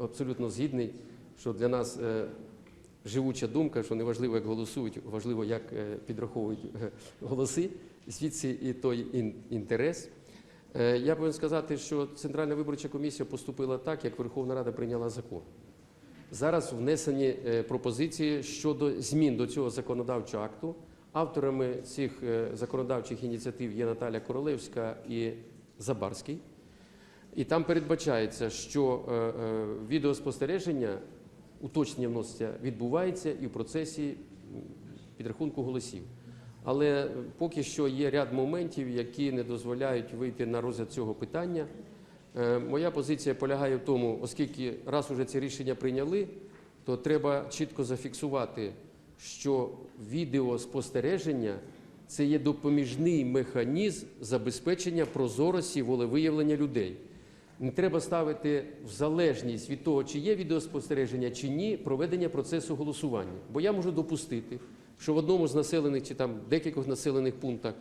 абсолютно згідний, що для нас е, живуча думка, що не важливо, як голосують, важливо, як е, підраховують е, голоси, звідси і той ін- інтерес. Я повинен сказати, що Центральна виборча комісія поступила так, як Верховна Рада прийняла закон. Зараз внесені пропозиції щодо змін до цього законодавчого акту. Авторами цих законодавчих ініціатив є Наталя Королевська і Забарський. І там передбачається, що е, е, відеоспостереження, уточнення вноситься, відбувається і в процесі підрахунку голосів. Але е, поки що є ряд моментів, які не дозволяють вийти на розгляд цього питання. Моя позиція полягає в тому, оскільки раз уже ці рішення прийняли, то треба чітко зафіксувати, що відеоспостереження це є допоміжний механізм забезпечення прозорості волевиявлення людей. Не треба ставити в залежність від того, чи є відеоспостереження, чи ні, проведення процесу голосування. Бо я можу допустити, що в одному з населених чи там декількох населених пунктах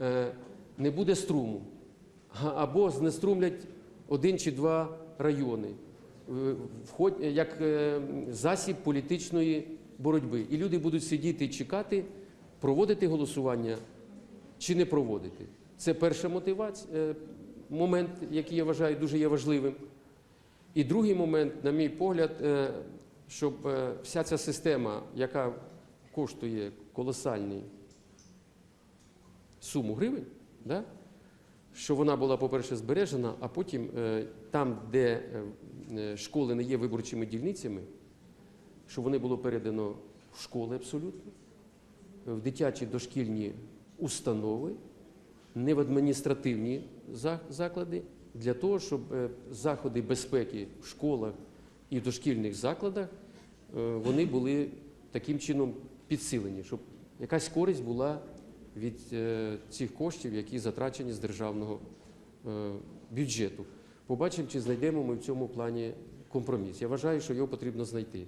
е, не буде струму, або знеструмлять один чи два райони е, як е, засіб політичної боротьби. І люди будуть сидіти і чекати, проводити голосування чи не проводити. Це перша мотивація, момент, який я вважаю дуже є важливим. І другий момент, на мій погляд, е, щоб е, вся ця система, яка коштує колосальну суму гривень, да? що вона була, по-перше, збережена, а потім е, там, де школи не є виборчими дільницями, щоб вони було передано в школи абсолютно, в дитячі дошкільні установи, не в адміністративні заклади, для того, щоб е, заходи безпеки в школах і дошкільних закладах е, вони були таким чином підсилені, щоб якась користь була від е, цих коштів, які затрачені з державного бюджету. Побачимо, чи знайдемо ми в цьому плані компроміс. Я вважаю, що його потрібно знайти.